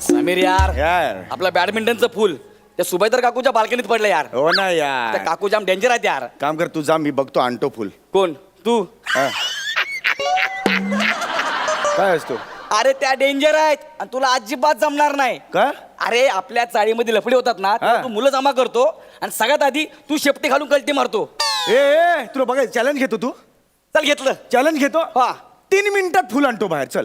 समीर यार यार. आपलं बॅडमिंटनचं फुल त्या सुभेदार काकूच्या बाल्कनीत पडलं यार. हो ना त्या यार काकू जाम डेंजर आहेत यार. काम कर तू जा मी बघतो आणतो फुल. कोण? तू? हा. काय असतो अरे त्या डेंजर आहेत. आणि तुला अजिबात जमणार नाही. का? अरे आपल्या चाळीमध्ये लफडे होतात ना तेव्हा हा. तू मुलं जमा करतो आणि सगळ्यात आधी तू शेपटी घालून कल्टी मारतो. ए ए तुला बघाय चॅलेंज घेतो तू. चल घेतलं. चॅलेंज घेतो? हा. तीन मिनिटात फुल आणतो बाहेर चल.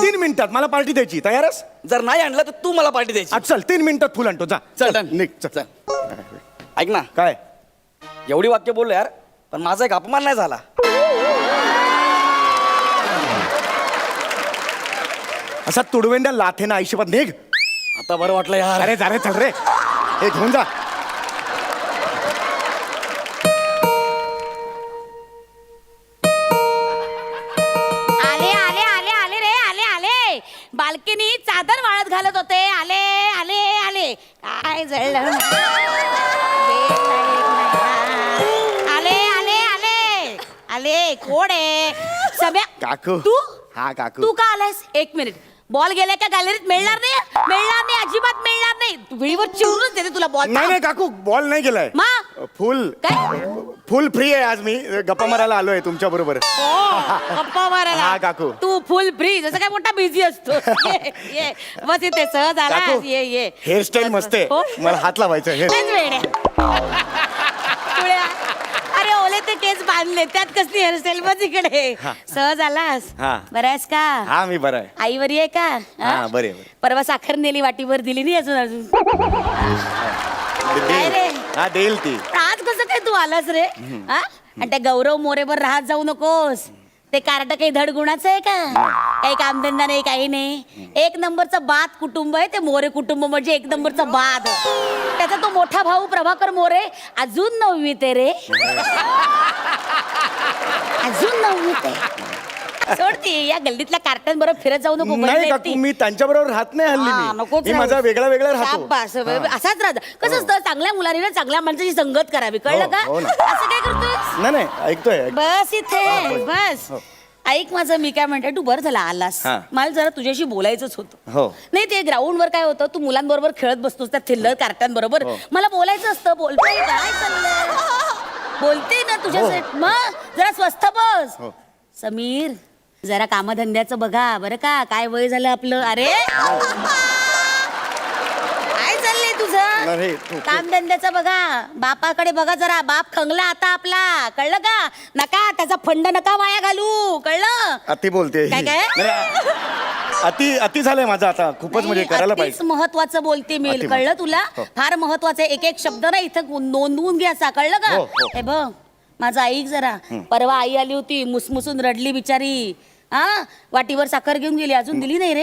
तीन मिनिटात मला पार्टी द्यायची तयारच? जर नाही आणलं तर तू मला पार्टी द्यायची. चल तीन मिनिटात फुल आणतो जा. चल चल निघ चल. चल. ऐक ना. काय? एवढी वाक्य बोललो यार पण माझा एक अपमान नाही झाला. असा तुडवेंड्या लाथे ना आयुष्यपात निघ. आता बरं वाटलं यार. अरे जा रे चल रे. हे घेऊन जा. कोण आहे सम्या काकू. तू? हा काकू. तू का आलास एक मिनिट. बॉल गेला का? गॅलरीत मिळणार नाही? मिळणार नाही अजिबात मिळणार नाही. वेळीवर चिरूनच देते तुला बॉल. नाही नाही काकू बॉल नाही गेलाय. मा. फुल. काय? फुल फ्री आहे आज मी. गप्पा मारायला आलोय तुमच्या बरोबर. ओ, गप्पा मारायला. हा, काकू. तू फुल फ्री. जसं काय मोठा बिझी असतो. ये, ये. बस इथे सहज आला काकू ये ये. हेअरस्टाईल मस्त आहे. हो? मला हात लावायचं हे. तेच. तुळ्या. बांधले त्यात कसली हेअरस्टाईल बस इकडे. सहज आलास? हा. बरं आहेस का? हा मी बरा आहे. आई बरी आहे का? हा, बरी आहे, बरी. परवा साखर नेली वाटीभर दिली नाही अजून अजून. काय रे? हा देईल ती. पण आज कसं काय तू आलास रे? हा? आणि त्या गौरव मोरेवर राहत जाऊ नकोस. ते कार्ट काही धड गुणाचं आहे का? काही कामधंदा नाही काही नाही एक नंबरचं बात कुटुंब आहे ते मोरे कुटुंब म्हणजे एक नंबरचं बाद त्याचा तो मोठा भाऊ प्रभाकर मोरे अजून नववीत आहे रे अजून नववीत आहे सोडती या गल्लीतल्या कार्टन बरोबर फिरत जाऊ नको नाही काकू. मी त्यांच्या बरोबर राहत नाही हा, हल्ली नकोच मी. मी राहू. माझा वेगळा वेगळा राहतो शाबास. असाच राहत कसं असतं चांगल्या मुलांनी ना चांगल्या माणसाची संगत करावी कळलं हो, का हो ना. असं काय करतोय नाही नाही ऐकतोय बस इथे. बस हो. ऐक माझं मी काय म्हणते तू बरं झाला आलास. हा. मला जरा तुझ्याशी बोलायचंच होतं. हो. नाही ते ग्राउंड वर काय होतं तू मुलांबरोबर खेळत बसतोस त्या थिल्लर कार्टांबरोबर हो. मला बोलायचं असतं बोलतोय काय चाललंय बोलते ना तुझ्यासाठी. मग जरा स्वस्थ बस. हो. समीर जरा कामधंद्याचं बघा. बरं का? काय वय झालं आपलं? अरे! चाललंय तुझं? तू- कामधंद्याचं बघा. बापाकडे बघा जरा. बाप खंगला आता आपला. कळलं का? नका त्याचा फंड नका वाया घालू. कळलं? अति बोलते. काय, काय? नाही, अति अति झालंय माझं आता. खूपच म्हणजे नाही, करायला पाहिजे. महत्वाचं बोलते मी. अति कळलं तुला? हो. फार महत्वाचं आहे. एक एक शब्द ना इथं गु- नोंदवून घ्या असा. कळलं का? हो, हो. हे बघ. माझं ऐक जरा. परवा आई आली होती. मुसमुसून रडली बिचारी. हा? वाटीवर साखर घेऊन गेली अजून दिली नाही रे.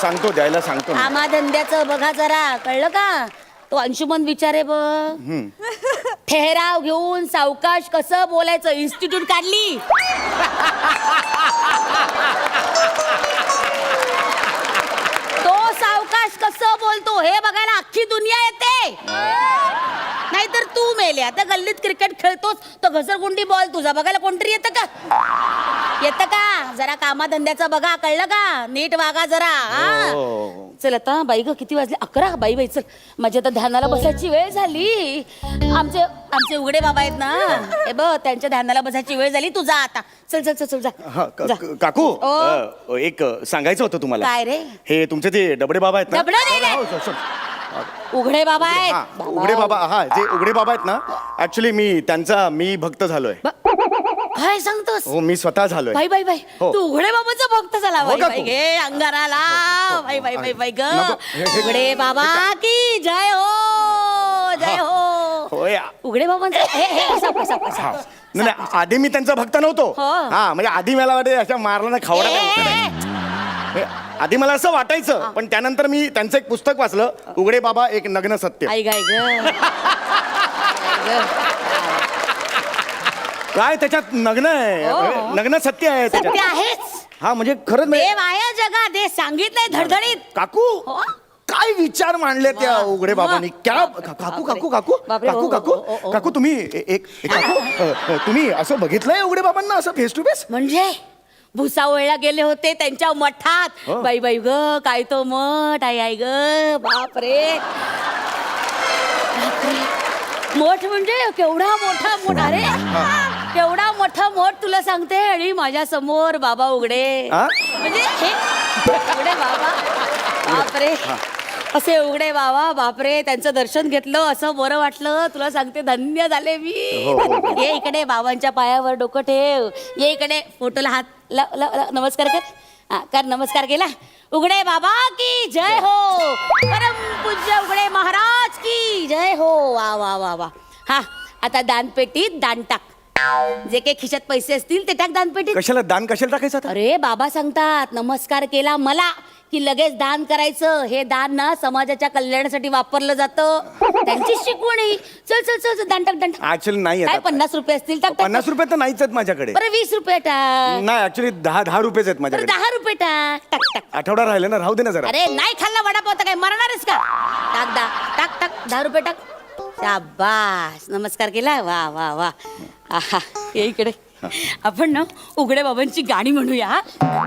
सांगतो द्यायला सांगतो मी. कामा धंद्याचं बघा जरा कळलं का? तो अंशुमन विचारे बघ ठेहराव घेऊन सावकाश कसं बोलायचं? इन्स्टिट्यूट काढली. तो सावकाश कसं बोलतो? हे बघायला अख्खी दुनिया येते. मेले आता गल्लीत क्रिकेट खेळतोस तर घसरगुंडी बॉल तुझा. बघायला कोणतरी येतं का? येतं का? जरा कामाधंद्याचं बघा कळलं का? नीट वागा जरा. हा. हो. चल आता बाई ग किती वाजले? अकरा. बाई बाई चल. माझी आता ध्यानाला बसायची वेळ झाली. आमचे आमचे उघडे बाबा आहेत ना. हे बघ त्यांच्या ध्यानाला बसायची वेळ झाली तू जा आता. चल चल चल चल जा. हा, क- जा. क- काकू ओ. अ, एक सांगायचं होतं तुम्हाला. काय रे? हे तुमचे ते डबडे बाबा आहेत ना. डबडे नाही रे. हो, सॉरी, सॉरी. उघडे बाबा आहेत. हा, उघडे बाबा हा जे उघडे बाबा आहेत ना ऍक्च्युली मी त्यांचा मी भक्त झालोय. काय सांगतोस? हो मी स्वतः झालोय. बाई बाई बाई हो. तू उघडे बाबाचा भक्त झाला हो बाई का बाई तू? घे अंगाराला. बाई बाई बाई बाई ग. नको. हे- हे- उघडे बाबा की जय हो जय हो. होय उघडे बाबांचा हे हे कसा कसा कसा नाही नाही, आधी मी त्यांचा भक्त नव्हतो. हो. हा म्हणजे आधी मला वाटे अशा मारला ना खावडा काय होता. हे, आधी मला असं वाटायचं पण त्यानंतर मी त्यांचं एक पुस्तक वाचलं उघडे बाबा एक नग्न सत्य. आई गाय ग. काय त्याच्यात नग्न आहे? हो. म्हणजे नग्न सत्य आहे त्याच्यात. आहेच. हा म्हणजे खरंच म्हणजे- देव आहे जगा दे सांगितलंय धडधडीत. काकू हो. काय विचार मांडले त्या. उघडे बाबांनी. क्या काकू. काकू काकू बापरे, काकू काकू. काकू तुम्ही ए- एक एक- काकू अ, अ, तुम्ही असं बघितलंय उघडे बाबांना असं फेस टू फेस म्हणजे? भुसावळला गेले होते त्यांच्या मठात. हो. बाई बाई ग काय तो मठ आई आई ग. बापरे. मठ म्हणजे केवढा मोठा मोठ. अरे केवढा मोठा मठ तुला सांगते आणि माझ्यासमोर बाबा उघडे? म्हणजे हे उघडे बाबा. बापरे. असे उघडे बाबा बापरे त्यांचं दर्शन घेतलं असं बरं वाटलं. तुला सांगते धन्य झाले मी. हो, हो, हो. ये इकडे बाबांच्या पायावर डोकं ठेव. ये इकडे फोटोला हात लाव- लाव- लाव. नमस्कार कर. हा, कर नमस्कार केला. उघडे बाबा की जय हो. परम पूज्य उघडे महाराज की जय हो. वा वा वा वा. हा आता दानपेटीत दान टाक. जे काही खिशात पैसे असतील ते टाक दानपेटीत. कशाला दान कशाला टाकायचं आता? अरे बाबा सांगतात नमस्कार केला मला. की लगेच दान करायचं. हे दान ना समाजाच्या कल्याणासाठी वापरलं जातं. त्यांची शिकवण आहे. चल चल चल चल, दान टाक दान टाक. ऍक्च्युअली नाही काय. पन्नास रुपये असतील टाक टाक, टाक पन्नास रुपये तर नाहीच आहेत माझ्याकडे. बरं वीस रुपये टाक. नाही ऍक्च्युली दहा दहा रुपयेच आहेत बरं माझ्याकडे. दहा रुपये टाक. टाक टाक. आठवडा राहिले ना राहू दे ना जरा. अरे नाही खाल्ला वडापाव तर काय मरणारच का? टाक दा टाक टाक दहा रुपये टाक. शाबास. नमस्कार केला. वा वा वा. आहा ये इकडे. आपण ना उघड्या बाबांची गाणी म्हणूया?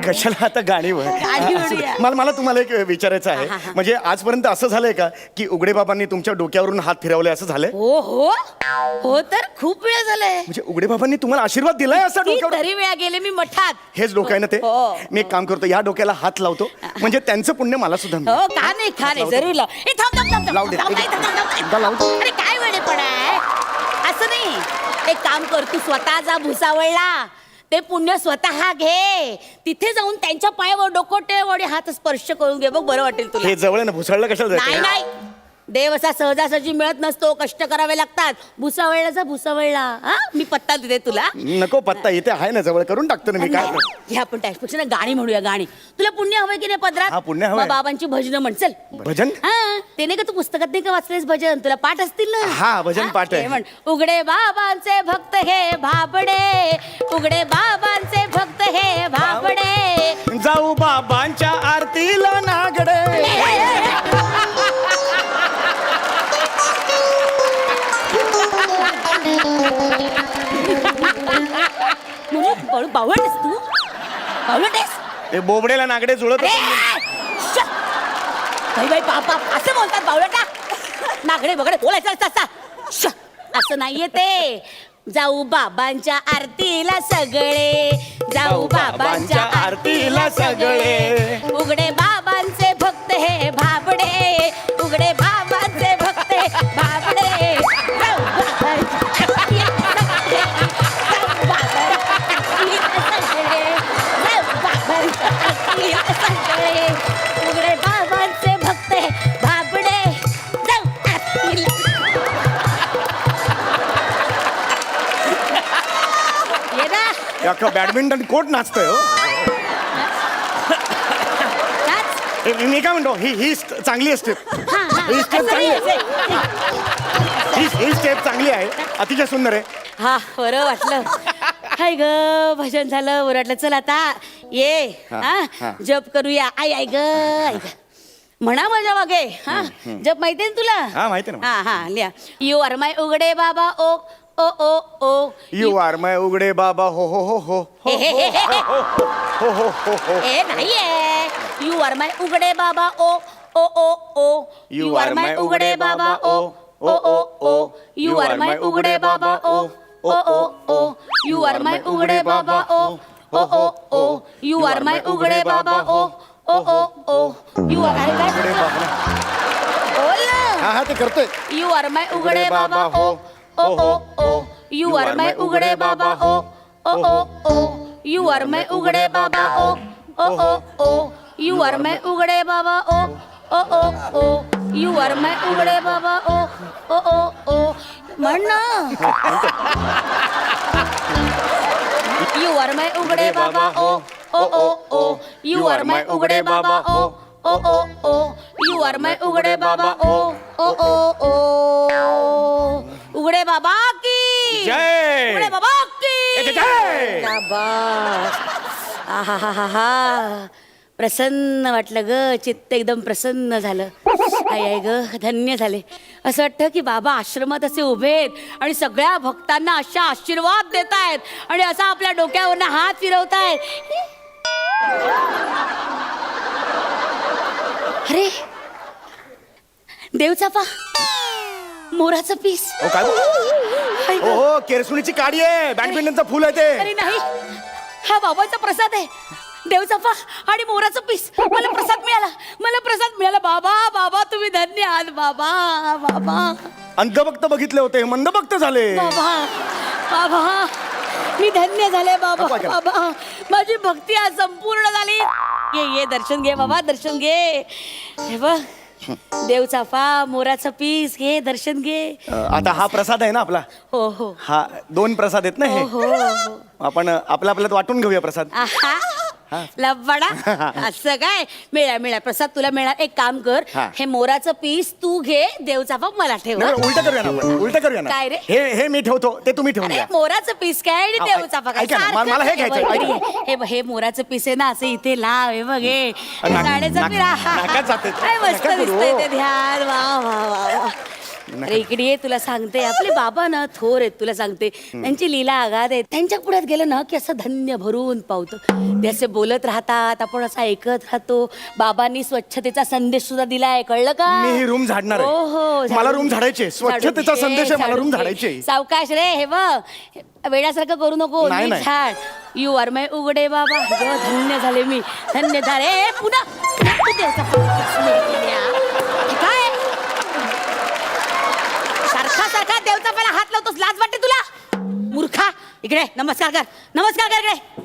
कशाला आता गाणी म्हणूया. मला मला तुम्हाला एक विचारायचं आहे. म्हणजे आजपर्यंत असं झालंय का की उघडे बाबांनी तुमच्या डोक्यावरून हात फिरवले असं झालंय हो हो हो तर खूप वेळ झालाय म्हणजे उघडे बाबांनी तुम्हाला आशीर्वाद दिलाय असं ती डोक्यावर तरी वेळा गेले मी मठात हेच डोकं आहे ना ते हो. मी एक काम करतो या डोक्याला हात लावतो म्हणजे त्यांचं पुण्य मला सुद्धा मिळेल. हो का नाही खा नाही जरूर लाव ए थांब थांब थांब लावू थांब दे. थांब, एक- थांब, थांब, थांब, एकदा थांब. लावू दे. अरे काय वेळेपणा आहे असं नाही एक काम कर तू स्वतः जा भुसावळला. ते पुण्य स्वतः घे. तिथे जाऊन त्यांच्या पायावर डोकं ठेव आणि हात स्पर्श करून घे. बघ बरं वाटेल तुला. हे जवळ आहे ना भुसाळला कशाला नाही जायचं नाही. देव असा सहजासहजी मिळत नसतो कष्ट करावे लागतात. भुसावळला जा भुसावळला. हा? मी पत्ता देते तुला. नको पत्ता इथे आहे ना जवळ करून टाकतो ना मी काय नाही, हे आपण त्यापेक्षा ना गाणी म्हणूया गाणी. तुला पुण्य हवंय की नाही पदरात? हा, पुण्य हवंय. मग बाबांची भजनं म्हण चल. भजन? हा ते नाही का तू पुस्तकात नाही का वाचलेस भजन? तुला पाठ असतील ना? हा, भजन पाठ आहे. म्हण उघडे बाबांचे भक्त हे भाबडे. उघडे बाबांचे भक्त हे भाबडे. जाऊ बाबांच्या आरतीला नागडे. बाळू बावळटेस तू? बावळटेस ते बोबडेला नागडे जुळत अरे श! बाई बाई बाप बाप असं बोलतात बावळटा नागडे बगडे बोलायचं असं श! असं नाहीये ते. जाऊ बाबांच्या आरतीला सगळे. जाऊ बाबांच्या आरतीला सगळे. अख्खं बॅडमिंटन कोर्ट नाचतोय हो. हे मी मी काय म्हणतो ही ही चांगली स्टेप हा, स्टेप चांगली आहे. ही ही स्टेप चांगली आहे. अतिशय सुंदर आहे. हा बरं वाटलं. हाय ग भजन झालं बरं वाटलं. चल आता ये. हा, हा हा. जप करूया. आय आय ग आय ग. म्हणा माझ्या मागे हा. जप माहितीये ना तुला? हा, माहिती ना. हा हा लिहा. यू आर माय उघडे बाबा ओ ओ ओ ओ यू आर माय उघडे बाबा हो हो हो हो हे, हे, हे, हे, हे. हो हो हो हो ए नाहीये यू आर माय उघडे बाबा ओ ओ ओ ओ यू आर my उघडे बाबा, ओ, ओ, ओ, ओ. यू आर माय उघडे बाबा ओ ओ ओ ओ यू आर माय उघडे बाबा ओ ओ ओ ओ यू आर माय उघडे बाबा ओ ओ ओ ओ यू आर अरे काय उघडे बोलतो? बाबा बोल ना हा हा ते करतोय यू आर माय उघडे बाबा ओ ओ ओ ओ यू आर माय उघडे बाबा ओ ओ ओ ओ यू आर माय उघडे बाबा ओ ओ ओ ओ यू आर माय उघडे बाबा ओ ओ ओ ओ यू आर माय उघडे बाबा ओ ओ ओ ओ म्हण ना यू आर माय उघडे बाबा ओ ओ ओ ओ यू आर माय उघडे बाबा ओ ओ ओ ओ यू आर माय उघडे बाबा ओ ओ ओ ओ जय. बाबा की जय, जय. शाबास. आहाहाहा. प्रसन्न वाटलं ग चित्त एकदम प्रसन्न झालं आई आई ग धन्य झाले असं वाटतं की बाबा आश्रमात असे उभे आहेत आणि सगळ्या भक्तांना अशा आशीर्वाद देत आहेत आणि असा आपल्या डोक्यावरनं हात फिरवतायत अरे देवचापा मोराचं पीस हो काय आई हो. हो केरसुणीची काडी आहे. बॅडमिंटनचं फुल आहे ते. अरे नाही. हा बाबाचा प्रसाद आहे. देवचाफा आणि मोराचं पीस. मला प्रसाद मिळाला. मला प्रसाद मिळाला. बाबा बाबा तुम्ही धन्य आहात बाबा बाबा. अंधभक्त बघितले होते. मंदभक्त झाले. बाबा बाबा मी धन्य झाले बाबा नको ऐकायला. बाबा. माझी भक्ती आज संपूर्ण झाली. ये ये दर्शन घे बाबा दर्शन घे. हे बघ. देवचाफा मोराचं पीस घे दर्शन घे. आता हा प्रसाद आहे ना आपला? हो हो. हा दोन प्रसाद आहेत ना हो? हे हो हो. आपण आपल्या आपल्यात वाटून घेऊया प्रसाद. आहा. लब्बाडा असं काय? मिळा मिळा. प्रसाद तुला मिळणार. एक काम कर. हा. हे मोराचं पीस तू घे. देवचा बाप मला ठेव उलट करूया ना आपण. उलट करूया ना. काय रे? हे हे मी ठेवतो. ते तुम्ही ठेवून अरे घ्या. मोराचं पीस काय आणि हा, देवचा बाप ऐका ना, मला- मला हे घ्यायचंय, ऐका. हे बघ, हे मोराचं पीस आहे ना असं इथे लाव हे बघ. हे नाक- साडेचं नाक- पीर. आहा. नाकात जाते. काय मस्त नका करू. दिसतंय ते ध्यान. वा वा. अरे इकडे ये तुला सांगते. आपले बाबा ना थोर आहेत तुला सांगते. त्यांची लीला आगाध आहे. त्यांच्या पुढ्यात गेलं ना की असं धन्य भरून पावतं. ते असे बोलत राहतात आपण असं ऐकत राहतो. बाबांनी स्वच्छतेचा संदेश सुद्धा दिलाय कळलं का? मी ही room झाडणार आहे. हो हो मला घे. झाडायची स्वच्छतेचा संदेश आहे, मला घे. झाडायची. सावकाश रे हे बघ. वेड्यासारखं करू नको नाही, नीट नाही. झाड. यू आर माय उघडे बाबा. ग, धन्य झाले मी. धन्य झाले. ए, पुन्हा. पुन्हा तू देवचा हे काय सारखा सारखा देवचा पहिला हात लावतोस लाज वाटते तुला? मूर्खा इकडे नमस्कार कर नमस्कार कर इकडे.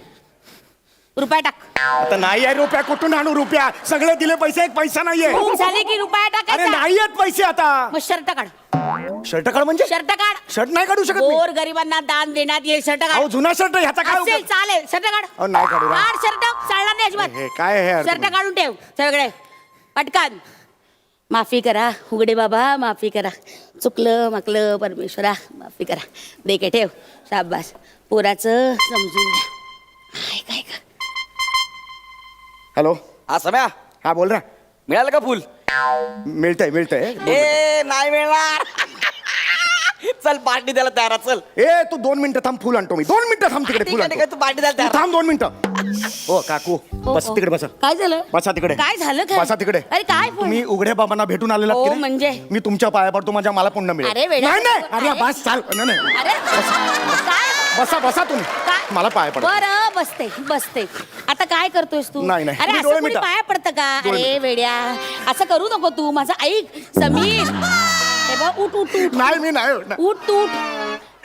रुपया टाक. आता नाही आहे रुपया कुठून आणू रुपया? सगळे दिले पैसे एक पैसा नाहीये. खूप झाले की रुपया अरे टाकायचा. नाही आहेत पैसे आता. मग शर्ट काढ. शर्ट काढ म्हणजे? शर्ट काढ. शर्ट नाही काढू शकत मी. गोर गरिबांना दान देण्यात येईल शर्ट अहो काढ जुना शर्ट ह्याचा काय असेल उपयोग? चालेल शर्ट काढ. अहो, नाही काढू ना. काढ शर्ट चालणार नाही हे- अजिबात काय शर्ट? काढून ठेव सगळे. पटकन. माफी करा उघडे बाबा माफी करा. चुकलं माकलं परमेश्वरा माफी करा. दे के ठेव. शाबास. पोराचं समजून घ्या. काय का हॅलो? हा सम्या हा बोल ना. मिळालं का फुल? मिळतंय मिळतंय. ए नाही मिळणार. चल पार्टी द्यायला तयार आहे, चल. ए तू दोन मिनिटं थांब फुल आणतो मी. दोन मिनिटं थांब तिकडे ठीक फुल आहे, ठीक आहे, आणतो तू पार्टी द्यायला तू तयार आहे. थांब दोन मिनिटं. हो काकू हो, बस हो. तिकडे बसा. काय झालं? बसा तिकडे. काय झालं काय बसा तिकडे. अरे काय पण? तुम्ही उघड्या बाबांना भेटून आलेला हो, म्हणजे? मी तुमच्या पाया पडतो माझ्या मला पुण्य मिळेल. अरे, नाही नाही. अरे अरे. बस चाल. नाही नाही. अरे काय? बसा बसा तुम्ही. काय? मला पाया पडतो. बरं बसते बसते. आता काय करतोयस तू? नाही, नाही. अरे तुम्ही असं डोळे कोणी मिटा. पाया पडतं का? डोळे अरे वेड्या. असं करू नको तू. माझं ऐक समीर. हे बघ उठ उठ उठ. नाही मी नाही. उठ तू उठ.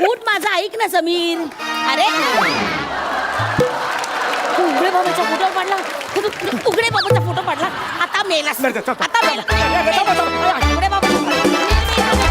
उठ माझं ऐक ना समीर. अरे. तू उघडे बाबाचा फोटो पाडला. तू- तू- तू उघडे बाबाचा फोटो पाडला. आता नाही, नाही, आता मेला नाही, नाही, नाही, नाही,